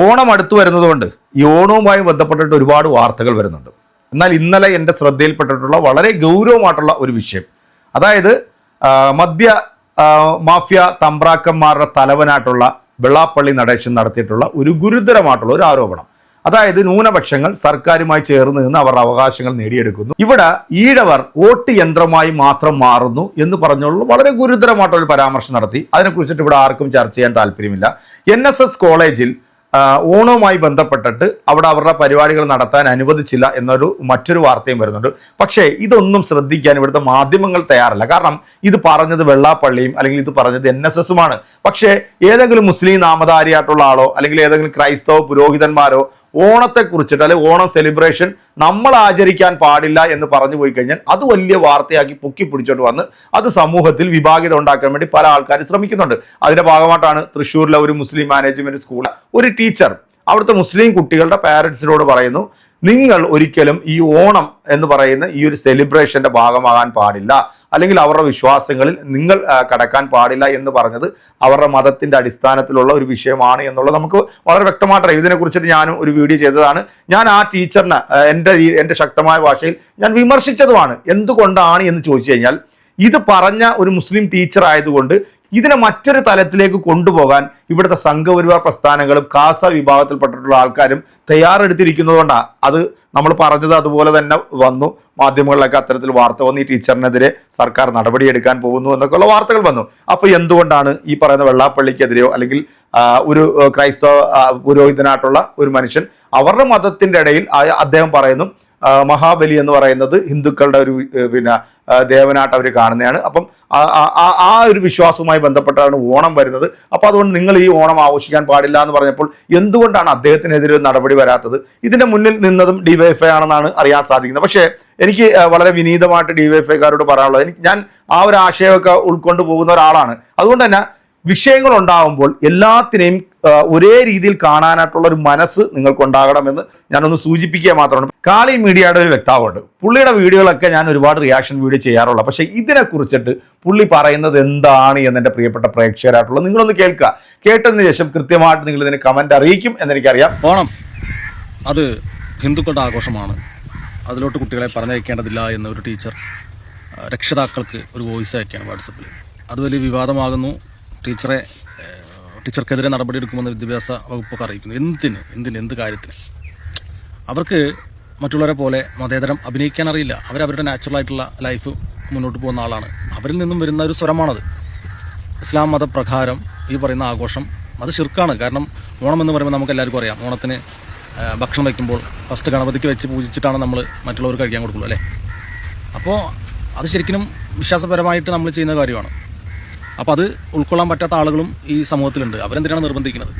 ഓണം അടുത്തു വരുന്നതുകൊണ്ട് ഈ ഓണവുമായി ബന്ധപ്പെട്ടിട്ട് ഒരുപാട് വാർത്തകൾ വരുന്നുണ്ട്. എന്നാൽ ഇന്നലെ എന്റെ ശ്രദ്ധയിൽപ്പെട്ടിട്ടുള്ള വളരെ ഗൗരവമായിട്ടുള്ള ഒരു വിഷയം. അതായത് മദ്യ മാഫിയ തമ്പ്രാക്കന്മാരുടെ തലവനായിട്ടുള്ള വെള്ളാപ്പള്ളി നടേശൻ നടത്തിയിട്ടുള്ള ഒരു ഗുരുതരമായിട്ടുള്ള ഒരു ആരോപണം. അതായത് ന്യൂനപക്ഷങ്ങൾ സർക്കാരുമായി ചേർന്ന് നിന്ന് അവരുടെ അവകാശങ്ങൾ നേടിയെടുക്കുന്നു. ഇവിടെ ഈഴവർ വോട്ട് യന്ത്രമായി മാത്രം മാറുന്നു എന്ന് പറഞ്ഞുള്ള വളരെ ഗുരുതരമായിട്ടുള്ള ഒരു പരാമർശം നടത്തി. അതിനെക്കുറിച്ചിട്ട് ഇവിടെ ആർക്കും ചർച്ച ചെയ്യാൻ താല്പര്യമില്ല. എൻ കോളേജിൽ ഓണവുമായി ബന്ധപ്പെട്ടിട്ട് അവിടെ അവരുടെ പരിപാടികൾ നടത്താൻ അനുവദിച്ചില്ല എന്നൊരു മറ്റൊരു വാർത്തയും വരുന്നുണ്ട്. പക്ഷേ ഇതൊന്നും ശ്രദ്ധിക്കാൻ ഇവിടുത്തെ മാധ്യമങ്ങൾ തയ്യാറല്ല. കാരണം ഇത് പറഞ്ഞത് വെള്ളാപ്പള്ളിയും അല്ലെങ്കിൽ ഇത് പറഞ്ഞത് എൻ എസ് എസുമാണ്. പക്ഷേ ഏതെങ്കിലും മുസ്ലിം നാമധാരിയായിട്ടുള്ള ആളോ അല്ലെങ്കിൽ ഏതെങ്കിലും ക്രൈസ്തവ പുരോഹിതന്മാരോ ഓണത്തെ കുറിച്ചിട്ട് അല്ലെങ്കിൽ ഓണം സെലിബ്രേഷൻ നമ്മൾ ആചരിക്കാൻ പാടില്ല എന്ന് പറഞ്ഞു പോയി കഴിഞ്ഞാൽ അത് വലിയ വാർത്തയാക്കി പൊക്കി പിടിച്ചോണ്ട് വന്ന് അത് സമൂഹത്തിൽ വിഭാഗിത ഉണ്ടാക്കാൻ വേണ്ടി പല ആൾക്കാരും ശ്രമിക്കുന്നുണ്ട്. അതിന്റെ ഭാഗമായിട്ടാണ് തൃശ്ശൂരിലെ ഒരു മുസ്ലിം മാനേജ്മെന്റ് സ്കൂൾ ഒരു ടീച്ചർ അവിടുത്തെ മുസ്ലിം കുട്ടികളുടെ പാരൻസിനോട് പറയുന്നു നിങ്ങൾ ഒരിക്കലും ഈ ഓണം എന്ന് പറയുന്ന ഈ ഒരു സെലിബ്രേഷന്റെ ഭാഗമാകാൻ പാടില്ല. അല്ലെങ്കിൽ അവരുടെ വിശ്വാസങ്ങളിൽ നിങ്ങൾ കടക്കാൻ പാടില്ല എന്ന് പറഞ്ഞത് അവരുടെ മതത്തിന്റെ അടിസ്ഥാനത്തിലുള്ള ഒരു വിഷയമാണ് എന്നുള്ളത് നമുക്ക് വളരെ വ്യക്തമായിട്ട് ഇതിനെ കുറിച്ചിട്ട് ഞാനും ഒരു വീഡിയോ ചെയ്തതാണ്. ഞാൻ ആ ടീച്ചറിനെ എന്റെ എന്റെ ശക്തമായ ഭാഷയിൽ ഞാൻ വിമർശിച്ചതുമാണ്. എന്തുകൊണ്ടാണ് എന്ന് ചോദിച്ചു കഴിഞ്ഞാൽ ഇത് പറഞ്ഞ ഒരു മുസ്ലിം ടീച്ചർ ആയതുകൊണ്ട് ഇതിനെ മറ്റൊരു തലത്തിലേക്ക് കൊണ്ടുപോകാൻ ഇവിടുത്തെ സംഘപരിവാർ പ്രസ്ഥാനങ്ങളും കാസ വിഭാഗത്തിൽപ്പെട്ടിട്ടുള്ള ആൾക്കാരും തയ്യാറെടുത്തിരിക്കുന്നതുകൊണ്ടാണ് അത് നമ്മൾ പറഞ്ഞത് അതുപോലെ തന്നെ വന്നു. മാധ്യമങ്ങളിലൊക്കെ അത്തരത്തിൽ വാർത്ത വന്നു. ഈ ടീച്ചറിനെതിരെ സർക്കാർ നടപടിയെടുക്കാൻ പോകുന്നു എന്നൊക്കെയുള്ള വാർത്തകൾ വന്നു. അപ്പോൾ എന്തുകൊണ്ടാണ് ഈ പറയുന്ന വെള്ളാപ്പള്ളിക്കെതിരെയോ അല്ലെങ്കിൽ ഒരു ക്രൈസ്തവ പുരോഹിതനായിട്ടുള്ള ഒരു മനുഷ്യൻ അവരുടെ മതത്തിന്റെ ഇടയിൽ അദ്ദേഹം പറയുന്നു മഹാബലി എന്ന് പറയുന്നത് ഹിന്ദുക്കളുടെ ഒരു പിന്നെ ദേവനായിട്ട് അവർ കാണുന്നതാണ്. അപ്പം ആ- ഒരു വിശ്വാസവുമായി ബന്ധപ്പെട്ടാണ് ഓണം വരുന്നത്. അപ്പോൾ അതുകൊണ്ട് നിങ്ങൾ ഈ ഓണം ആഘോഷിക്കാൻ പാടില്ല എന്ന് പറഞ്ഞപ്പോൾ എന്തുകൊണ്ടാണ് അദ്ദേഹത്തിനെതിരെ നടപടി വരാത്തത്? ഇതിന്റെ മുന്നിൽ നിന്നതും ഡിവൈഎഫ്ഐ ആണെന്നാണ് അറിയാൻ സാധിക്കുന്നത്. പക്ഷേ എനിക്ക് വളരെ വിനീതമായിട്ട് ഡിവൈഎഫ്ഐക്കാരോട് പറയാനുള്ളത് എനിക്ക് ഞാൻ ആ ഒരു ആശയമൊക്കെ ഉൾക്കൊണ്ട് പോകുന്ന ഒരാളാണ്. അതുകൊണ്ട് തന്നെ വിഷയങ്ങൾ ഉണ്ടാകുമ്പോൾ എല്ലാത്തിനെയും ഒരേ രീതിയിൽ കാണാനായിട്ടുള്ള ഒരു മനസ്സ് നിങ്ങൾക്കുണ്ടാകണമെന്ന് ഞാനൊന്ന് സൂചിപ്പിക്കുക മാത്രമാണ്. കാളി മീഡിയയുടെ ഒരു വ്യക്താവുണ്ട്. പുള്ളിയുടെ വീഡിയോകളൊക്കെ ഞാൻ ഒരുപാട് റിയാക്ഷൻ വീഡിയോ ചെയ്യാറുള്ള പക്ഷേ ഇതിനെക്കുറിച്ചിട്ട് പുള്ളി പറയുന്നത് എന്താണ് എന്ന് എന്റെ പ്രിയപ്പെട്ട പ്രേക്ഷകരായിട്ടുള്ളത് നിങ്ങളൊന്ന് കേൾക്കുക. കേട്ടതിന് ശേഷം കൃത്യമായിട്ട് നിങ്ങൾ ഇതിന് കമന്റ് അറിയിക്കും എന്നെനിക്കറിയാം. ഓണം. അത് ഹിന്ദുക്കളുടെ ആഘോഷമാണ്. അതിലോട്ട് കുട്ടികളെ പറഞ്ഞയക്കേണ്ടതില്ല എന്ന ഒരു ടീച്ചർ രക്ഷിതാക്കൾക്ക് ഒരു വോയിസ് അയക്കുകയാണ് വാട്സപ്പിൽ. അത് വലിയ വിവാദമാകുന്നു. ടീച്ചറെ ടീച്ചർക്കെതിരെ നടപടിയെടുക്കുമെന്ന് വിദ്യാഭ്യാസ വകുപ്പൊക്കെ അറിയിക്കുന്നു. എന്തിന്? എന്തിന്? എന്ത് കാര്യത്തിന് അവർക്ക് മറ്റുള്ളവരെ പോലെ മതേതരം അഭിനയിക്കാൻ അറിയില്ല. അവരവരുടെ നാച്ചുറലായിട്ടുള്ള ലൈഫ് മുന്നോട്ട് പോകുന്ന ആളാണ്. അവരിൽ നിന്നും വരുന്ന ഒരു സ്വരമാണത്. ഇസ്ലാം മതപ്രകാരം ഈ പറയുന്ന ആഘോഷം അത് ശിർക്കാണ്. കാരണം ഓണം എന്ന് പറയുമ്പോൾ നമുക്ക് എല്ലാവർക്കും അറിയാം. ഓണത്തിന് ഭക്ഷണം വയ്ക്കുമ്പോൾ ഫസ്റ്റ് ഗണപതിക്ക് വെച്ച് പൂജിച്ചിട്ടാണ് നമ്മൾ മറ്റുള്ളവർക്ക് കഴിക്കാൻ കൊടുക്കുള്ളൂ അല്ലേ? അപ്പോൾ അത് ശരിക്കും വിശ്വാസപരമായിട്ട് നമ്മൾ ചെയ്യുന്ന കാര്യമാണ്. അപ്പോൾ അത് ഉൾക്കൊള്ളാൻ പറ്റാത്ത ആളുകളും ഈ സമൂഹത്തിലുണ്ട്. അവരെന്തിനാണ് നിർബന്ധിക്കുന്നത്?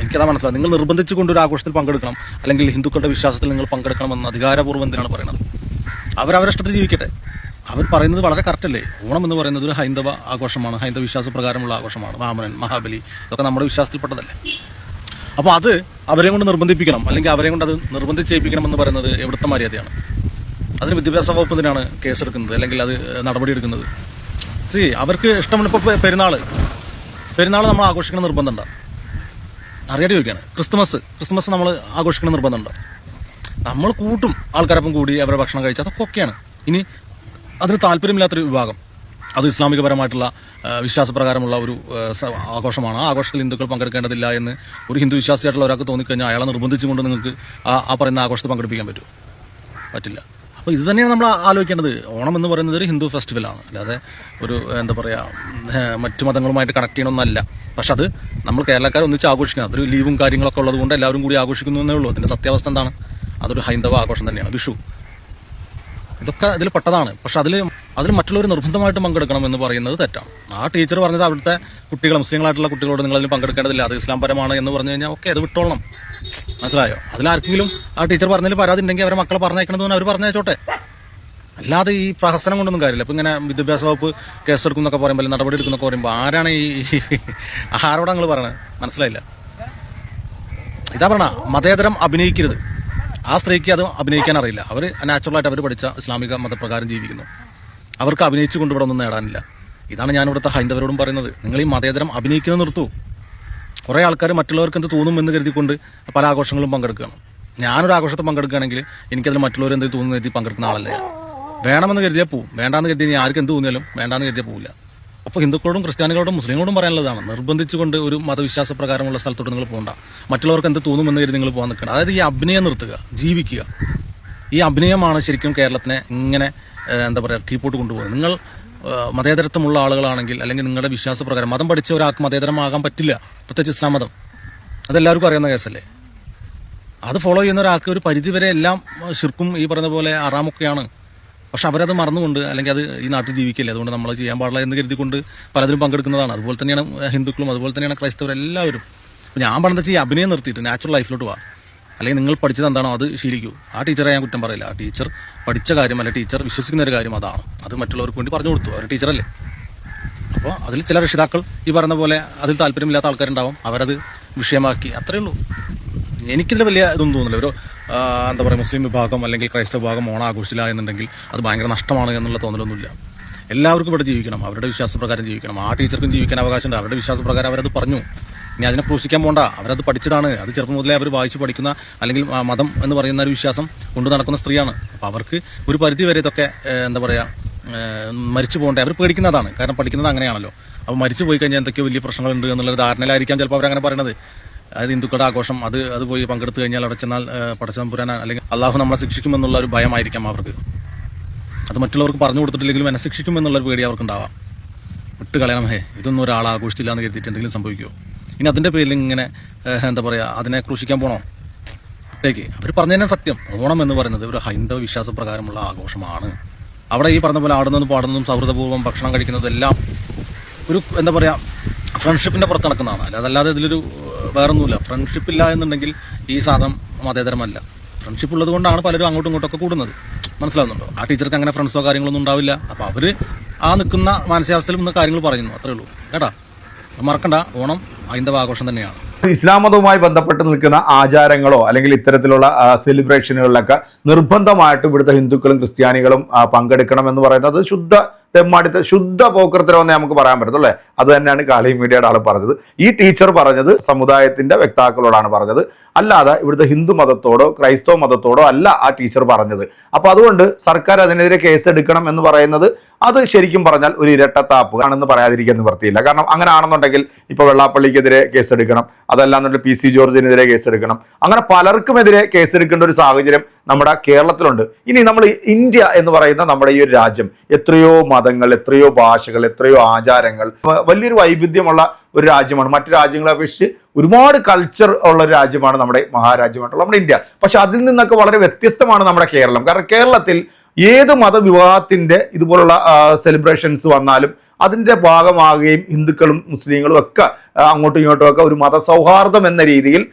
എനിക്കതാ മനസ്സിലാവും നിങ്ങൾ നിർബന്ധിച്ചു കൊണ്ട് ഒരു ആഘോഷത്തിൽ പങ്കെടുക്കണം. അല്ലെങ്കിൽ ഹിന്ദുക്കളുടെ വിശ്വാസത്തിൽ നിങ്ങൾ പങ്കെടുക്കണമെന്ന് അധികാരപൂർവം എന്തിനാണ് പറയുന്നത് അവരവരുടെ ഇഷ്ടത്തിൽ ജീവിക്കട്ടെ. അവർ പറയുന്നത് വളരെ കറക്റ്റല്ലേ ഓണം എന്ന് പറയുന്നത് ഒരു ഹൈന്ദവ ആഘോഷമാണ്. ഹൈന്ദവ വിശ്വാസ പ്രകാരമുള്ള ആഘോഷമാണ്. വാമനൻ മഹാബലി ഇതൊക്കെ നമ്മുടെ വിശ്വാസത്തിൽപ്പെട്ടതല്ലേ? അപ്പോൾ അത് അവരെ കൊണ്ട് നിർബന്ധിപ്പിക്കണം. അല്ലെങ്കിൽ അവരെ കൊണ്ട് അത് നിർബന്ധിച്ച് ചെയ്യിപ്പിക്കണം എന്ന് പറയുന്നത് എവിടുത്തെ മര്യാദയാണ്? അതിന് വിദ്യാഭ്യാസ വകുപ്പ് എന്തിനാണ് കേസെടുക്കുന്നത്? അല്ലെങ്കിൽ അത് നടപടിയെടുക്കുന്നത്? സി അവർക്ക് ഇഷ്ടമുള്ള ഇപ്പോൾ പെരുന്നാൾ പെരുന്നാൾ നമ്മൾ ആഘോഷിക്കണം നിർബന്ധമുണ്ട്? അറിയാതെ ചോദിക്കുകയാണ്. ക്രിസ്മസ് ക്രിസ്മസ് നമ്മൾ ആഘോഷിക്കണം നിർബന്ധമുണ്ട്? നമ്മൾ കൂട്ടും ആൾക്കാരൊപ്പം കൂടി അവരുടെ ഭക്ഷണം കഴിച്ച് അതൊക്കെ ഒക്കെയാണ്. ഇനി അതിന് താല്പര്യമില്ലാത്തൊരു വിഭാഗം. അത് ഇസ്ലാമികപരമായിട്ടുള്ള വിശ്വാസപ്രകാരമുള്ള ഒരു ആഘോഷമാണ്. ആ ആഘോഷത്തിൽ ഹിന്ദുക്കൾ പങ്കെടുക്കേണ്ടതില്ല എന്ന് ഒരു ഹിന്ദു വിശ്വാസിയായിട്ടുള്ള ഒരാൾക്ക് തോന്നിക്കഴിഞ്ഞാൽ അയാളെ നിർബന്ധിച്ചുകൊണ്ട് നിങ്ങൾക്ക് ആ പറയുന്ന ആഘോഷത്തിൽ പങ്കെടുപ്പിക്കാൻ പറ്റുമോ? പറ്റില്ല. അപ്പോൾ ഇത് തന്നെയാണ് നമ്മൾ ആലോചിക്കേണ്ടത്. ഓണം എന്ന് പറയുന്നത് ഒരു ഹിന്ദു ഫെസ്റ്റിവലാണ് അല്ലാതെ ഒരു എന്താ പറയുക മറ്റു മതങ്ങളുമായിട്ട് കണക്ട് ചെയ്യണമെന്നല്ല പക്ഷെ അത് നമ്മൾ കേരളക്കാർ ഒന്നിച്ച് ആഘോഷിക്കണം. അതൊരു ലീവും കാര്യങ്ങളൊക്കെ ഉള്ളതുകൊണ്ട് എല്ലാവരും കൂടി ആഘോഷിക്കുന്നു എന്നേ ഉള്ളൂ. അതിന്റെ സത്യാവസ്ഥ എന്താണ്? അതൊരു ഹൈന്ദവ ആഘോഷം തന്നെയാണ്. വിഷു. ഇതൊക്കെ അതിൽ പെട്ടതാണ്. പക്ഷെ അതിൽ അതിൽ മറ്റുള്ളവർ നിർബന്ധമായിട്ട് പങ്കെടുക്കണം എന്ന് പറയുന്നത് തെറ്റാണ്. ആ ടീച്ചർ പറഞ്ഞത് അവിടുത്തെ കുട്ടികൾ മുസ്ലിങ്ങളായിട്ടുള്ള കുട്ടികളോട് നിങ്ങൾ അതിൽ പങ്കെടുക്കേണ്ടതില്ല. അത് ഇസ്ലാം പരമാണ് എന്ന് പറഞ്ഞു കഴിഞ്ഞാൽ ഓക്കെ അത് വിട്ടോളണം. മനസ്സിലായോ? അതിലാർക്കെങ്കിലും ആ ടീച്ചർ പറഞ്ഞതിൽ പരാതി ഉണ്ടെങ്കിൽ അവരെ മക്കളെ പറഞ്ഞേക്കണമെന്ന് അവർ പറഞ്ഞയച്ചോട്ടെ. അല്ലാതെ ഈ പ്രഹസനം കൊണ്ടൊന്നും കാര്യമില്ല. ഇപ്പം ഇങ്ങനെ വിദ്യാഭ്യാസ വകുപ്പ് കേസെടുക്കും എന്നൊക്കെ പറയുമ്പോൾ നടപടി എടുക്കുന്നൊക്കെ പറയുമ്പോൾ ആരാണ് ഈ ആരോടാ നിങ്ങൾ പറയണത് മനസ്സിലായില്ല. ഇതാ പറഞ്ഞ മതേതരം അഭിനയിക്കരുത്. ആ സ്ത്രീക്ക് അത് അഭിനയിക്കാൻ അറിയില്ല. അവർ നാച്ചുറലായിട്ട് അവർ പഠിച്ച ഇസ്ലാമിക മതപ്രകാരം ജീവിക്കുന്നു. അവർക്ക് അഭിനയിച്ചു കൊണ്ട് ഇവിടെ ഒന്നും നേടാനില്ല. ഇതാണ് ഞാൻ ഇവിടുത്തെ ഹൈന്ദവരോടും പറയുന്നത്. നിങ്ങൾ ഈ മതേതരം അഭിനയിക്കുന്നത് നിർത്തൂ. കുറേ ആൾക്കാർ മറ്റുള്ളവർക്ക് എന്ത് തോന്നും എന്ന് കരുതിക്കൊണ്ട് പല ആഘോഷങ്ങളും പങ്കെടുക്കുകയാണ്. ഞാനൊരു ആഘോഷത്തിൽ പങ്കെടുക്കുകയാണെങ്കിൽ എനിക്കതിൽ മറ്റുള്ളവർ എന്ത് തോന്നുന്നു കരുതി പങ്കെടുക്കുന്ന ആളല്ല. വേണമെന്ന് കരുതിയാൽ പോവും. വേണ്ടാന്ന് കരുതി ആർക്ക് എന്ത് തോന്നിയാലും വേണ്ടാന്ന് കരുതിയാൽ പോവില്ല. അപ്പോൾ ഹിന്ദുക്കളോടും ക്രിസ്ത്യാനികളോടും മുസ്ലിങ്ങളോടും പറയാനുള്ളതാണ് നിർബന്ധിച്ചുകൊണ്ട് ഒരു മതവിശ്വാസ പ്രകാരമുള്ള സ്ഥലത്തോട്ട് നിങ്ങൾ പോകണ്ട. മറ്റുള്ളവർക്ക് എന്ത് തോന്നുമെന്ന് കരുതി നിങ്ങൾ പോകാൻ നിൽക്കണം അതായത് ഈ അഭിനയം നിർത്തുക ജീവിക്കുക. ഈ അഭിനയമാണ് ശരിക്കും കേരളത്തിനെ ഇങ്ങനെ എന്താ പറയുക കീപ്പോട്ട് കൊണ്ടുപോകുന്നത്. നിങ്ങൾ മതേതരത്വമുള്ള ആളുകളാണെങ്കിൽ അല്ലെങ്കിൽ നിങ്ങളുടെ വിശ്വാസപ്രകാരം മതം പഠിച്ച ഒരാൾക്ക് മതേതരമാകാൻ പറ്റില്ല പ്രത്യേകിച്ച് ഇസ്ലാം മതം. അതെല്ലാവർക്കും അറിയുന്ന കേസല്ലേ? അത് ഫോളോ ചെയ്യുന്ന ഒരാൾക്ക് ഒരു പരിധിവരെ എല്ലാം ശിർക്കും ഈ പറയുന്ന പോലെ ആറാമൊക്കെയാണ് പക്ഷെ അവരത് മറന്നുകൊണ്ട് അല്ലെങ്കിൽ അത് ഈ നാട്ടിൽ ജീവിക്കില്ല. അതുകൊണ്ട് നമ്മൾ ചെയ്യാൻ പാടില്ല എന്ന് കരുതിക്കൊണ്ട് പലതിലും പങ്കെടുക്കുന്നതാണ്. അതുപോലെ തന്നെയാണ് ഹിന്ദുക്കളും അതുപോലെ തന്നെയാണ് ക്രൈസ്തവർ എല്ലാവരും. ഞാൻ പറഞ്ഞത് ഈ അഭിനയം നിർത്തിയിട്ട് നാച്ചുറൽ ലൈഫിലോട്ട് പോവാ അല്ലെങ്കിൽ നിങ്ങൾ പഠിച്ചത് എന്താണോ അത് ശീലിക്കൂ. ആ ടീച്ചറെ ഞാൻ കുറ്റം പറയില്ല. ആ ടീച്ചർ പഠിച്ച കാര്യം അല്ല ടീച്ചർ വിശ്വസിക്കുന്ന ഒരു കാര്യം അതാണ്. അത് മറ്റുള്ളവർക്ക് വേണ്ടി പറഞ്ഞു കൊടുത്തു. അവർ ടീച്ചറല്ലേ. അപ്പോൾ അതിൽ ചില രക്ഷിതാക്കൾ ഈ പറഞ്ഞ പോലെ അതിൽ താല്പര്യമില്ലാത്ത ആൾക്കാരുണ്ടാവും. അവരത് വിഷയമാക്കി. അത്രയേ ഉള്ളൂ. എനിക്കിതിൽ വലിയ ഇതൊന്നും തോന്നുന്നില്ല. ഒരു എന്താ പറയുക മുസ്ലിം വിഭാഗം അല്ലെങ്കിൽ ക്രൈസ്തവ വിഭാഗം ഓണം ആഘോഷിച്ചില്ല എന്നുണ്ടെങ്കിൽ അത് ഭയങ്കര നഷ്ടമാണ് എന്നുള്ള തോന്നലൊന്നുമില്ല. എല്ലാവർക്കും ഇവിടെ ജീവിക്കണം. അവരുടെ വിശ്വാസപ്രകാരം ജീവിക്കണം. ആ ടീച്ചർക്കും ജീവിക്കാൻ അവകാശമുണ്ട്. അവരുടെ വിശ്വാസപ്രകാരം അവരത് പറഞ്ഞു. ഇനി അതിനെ പ്രൂഷിക്കാൻ പോണ്ട. അവരത് പഠിച്ചതാണ്. അത് ചെറുപ്പം മുതലേ അവർ വായിച്ച് പഠിക്കുന്ന അല്ലെങ്കിൽ മതം എന്ന് പറയുന്ന ഒരു വിശ്വാസം കൊണ്ടു നടക്കുന്ന സ്ത്രീയാണ്. അപ്പോൾ അവർക്ക് ഒരു പരിധി വരെ ഇതൊക്കെ എന്താ പറയുക മരിച്ചു പോകണ്ടേ. അവർ പേടിക്കുന്നതാണ്. കാരണം പഠിക്കുന്നത് അങ്ങനെയാണല്ലോ. അപ്പോൾ മരിച്ചു പോയി കഴിഞ്ഞാൽ എന്തൊക്കെ വലിയ പ്രശ്നങ്ങളുണ്ട് എന്നുള്ള ധാരണയിലായിരിക്കാം ചിലപ്പോൾ അവരങ്ങനെ പറയണത്. അതായത് ഹിന്ദുക്കളുടെ ആഘോഷം അത് അത് പോയി പങ്കെടുത്തു കഴിഞ്ഞാൽ അവിടെ ചെന്നാൽ പടച്ചതമ്പുരാൻ അല്ലെങ്കിൽ അള്ളാഹു നമ്മളെ ശിക്ഷിക്കുമെന്നുള്ള ഒരു ഭയമായിരിക്കാം അവർക്ക്. അത് മറ്റുള്ളവർക്ക് പറഞ്ഞു കൊടുത്തിട്ടില്ലെങ്കിലും എന്നെ ശിക്ഷിക്കുമെന്നുള്ളൊരു പേടി അവർക്കുണ്ടാവാം. വിട്ട് കളയണം ഹേ ഇതൊന്നും ഒരാൾ ആഘോഷിച്ചില്ല എന്ന് കരുതിയിട്ട് എന്തെങ്കിലും സംഭവിക്കുമോ ഇനി അതിന്റെ പേരിൽ ഇങ്ങനെ എന്താ പറയുക അതിനെ ക്രൂശിക്കാൻ പോണോ? ഇട്ടേക്ക് അവർ പറഞ്ഞു തന്നെ സത്യം. ഓണം എന്ന് പറയുന്നത് ഒരു ഹൈന്ദവ വിശ്വാസപ്രകാരമുള്ള ആഘോഷമാണ്. അവിടെ ഈ പറഞ്ഞ പോലെ ആടുന്നതും പാടുന്നതും സൗഹൃദപൂർവം ഭക്ഷണം കഴിക്കുന്നതും എല്ലാം ഒരു എന്താ പറയുക ഫ്രണ്ട്ഷിപ്പിന്റെ പുറത്ത് നടക്കുന്നതാണ്. അല്ലാതെ ഇതിലൊരു വേറൊന്നുമില്ല. ഫ്രണ്ട്ഷിപ്പ് ഇല്ല എന്നുണ്ടെങ്കിൽ ഈ സാധനം മതേതരമല്ല. ഫ്രണ്ട്ഷിപ്പ് ഉള്ളത് കൊണ്ടാണ് പലരും അങ്ങോട്ടും ഇങ്ങോട്ടൊക്കെ കൂടുന്നത്. മനസ്സിലാവുന്നുണ്ടോ? ആ ടീച്ചർക്ക് അങ്ങനെ ഫ്രണ്ട്സോ കാര്യങ്ങളൊന്നും ഉണ്ടാവില്ല. അപ്പോൾ അവർ ആ നിൽക്കുന്ന മാനസികാവസ്ഥയിൽ നിന്ന് കാര്യങ്ങൾ പറയുന്നു. അത്രേ ഉള്ളൂ. കേട്ടാ? മറക്കണ്ട. ഓണം ഹൈന്ദവ ആഘോഷം തന്നെയാണ്. ഇസ്ലാം മതവുമായി ബന്ധപ്പെട്ട് നിൽക്കുന്ന ആചാരങ്ങളോ അല്ലെങ്കിൽ ഇത്തരത്തിലുള്ള സെലിബ്രേഷനുകളിലൊക്കെ നിർബന്ധമായിട്ട് ഇവിടുത്തെ ഹിന്ദുക്കളും ക്രിസ്ത്യാനികളും പങ്കെടുക്കണം എന്ന് പറയുന്നത് ശുദ്ധ തെമ്മാടിത്ത ശുദ്ധ പോക്കൃത്തരമെന്നേ നമുക്ക് പറയാൻ പറ്റത്തുള്ളൂ അത് തന്നെയാണ് കാളി മീഡിയയുടെ ആൾ പറഞ്ഞത്. ഈ ടീച്ചർ പറഞ്ഞത് സമുദായത്തിന്റെ വ്യക്താക്കളോടാണ് പറഞ്ഞത്. അല്ലാതെ ഇവിടുത്തെ ഹിന്ദു മതത്തോടോ ക്രൈസ്തവ മതത്തോടോ അല്ല ആ ടീച്ചർ പറഞ്ഞത്. അപ്പോൾ അതുകൊണ്ട് സർക്കാർ അതിനെതിരെ കേസ് എടുക്കണം എന്ന് പറയുന്നത് അത് ശരിക്കും പറഞ്ഞാൽ ഒരു ഇരട്ടത്താപ്പ് ആണെന്ന് പറയാതിരിക്കാൻ നിവർത്തിയില്ല കാരണം അങ്ങനെ ആണെന്നുണ്ടെങ്കിൽ ഇപ്പൊ വെള്ളാപ്പള്ളിക്കെതിരെ കേസെടുക്കണം അതല്ലാന്നുണ്ടെങ്കിൽ പി സി ജോർജിനെതിരെ കേസെടുക്കണം അങ്ങനെ പലർക്കുമെതിരെ കേസ് എടുക്കേണ്ട ഒരു സാഹചര്യം നമ്മുടെ കേരളത്തിലുണ്ട്. ഇനി നമ്മൾ ഇന്ത്യ എന്ന് പറയുന്ന നമ്മുടെ ഈ ഒരു രാജ്യം എത്രയോ മതങ്ങൾ എത്രയോ ഭാഷകൾ എത്രയോ ആചാരങ്ങൾ. വലിയൊരു വൈവിധ്യമുള്ള ഒരു രാജ്യമാണ്. മറ്റു രാജ്യങ്ങളെ അപേക്ഷിച്ച് ഒരുപാട് കൾച്ചർ ഉള്ള ഒരു രാജ്യമാണ് നമ്മുടെ മഹാരാജ്യമായിട്ടുള്ള നമ്മുടെ ഇന്ത്യ. പക്ഷെ അതിൽ നിന്നൊക്കെ വളരെ വ്യത്യസ്തമാണ് നമ്മുടെ കേരളം. കാരണം കേരളത്തിൽ ഏത് മതവിവാഹത്തിന്റെ ഇതുപോലുള്ള സെലിബ്രേഷൻസ് വന്നാലും അതിന്റെ ഭാഗമാകുകയും ഹിന്ദുക്കളും മുസ്ലിങ്ങളും ഒക്കെ അങ്ങോട്ടും ഇങ്ങോട്ടും ഒക്കെ ഒരു മതസൗഹാർദ്ദം എന്ന രീതിയിൽ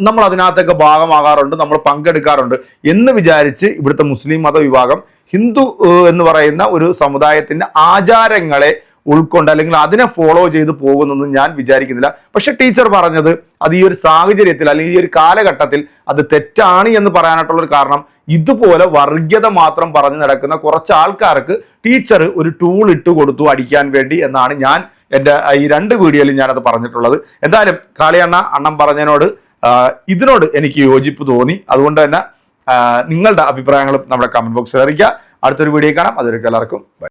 നമ്മൾ അതിനകത്തൊക്കെ ഭാഗമാകാറുണ്ട് നമ്മൾ പങ്കെടുക്കാറുണ്ട് എന്ന് വിചാരിച്ച് ഇവിടുത്തെ മുസ്ലിം മതവിഭാഗം ഹിന്ദു എന്ന് പറയുന്ന ഒരു സമുദായത്തിന്റെ ആചാരങ്ങളെ ഉൾക്കൊണ്ട് അല്ലെങ്കിൽ അതിനെ ഫോളോ ചെയ്ത് പോകുന്നൊന്നും ഞാൻ വിചാരിക്കുന്നില്ല. പക്ഷെ ടീച്ചർ പറഞ്ഞത് അത് ഈ ഒരു സാഹചര്യത്തിൽ അല്ലെങ്കിൽ ഈ ഒരു കാലഘട്ടത്തിൽ അത് തെറ്റാണ് എന്ന് പറയാനായിട്ടുള്ളൊരു കാരണം ഇതുപോലെ വർഗീയത മാത്രം പറഞ്ഞു നടക്കുന്ന കുറച്ച് ആൾക്കാർക്ക് ടീച്ചർ ഒരു ടൂൾ ഇട്ട് കൊടുത്തു അടിക്കാൻ വേണ്ടി എന്നാണ് ഞാൻ എന്റെ ഈ രണ്ട് വീഡിയോയിൽ ഞാനത് പറഞ്ഞിട്ടുള്ളത്. എന്തായാലും കാളിയണ്ണ അണ്ണം പറഞ്ഞതിനോട് ഇതിനോട് എനിക്ക് യോജിപ്പ് തോന്നി. അതുകൊണ്ട് തന്നെ നിങ്ങളുടെ അഭിപ്രായങ്ങളും നമ്മുടെ കമന്റ് ബോക്സിൽ അറിയിക്കുക. അടുത്തൊരു വീഡിയോ കാണാം. അതൊരു എല്ലാവർക്കും ബൈ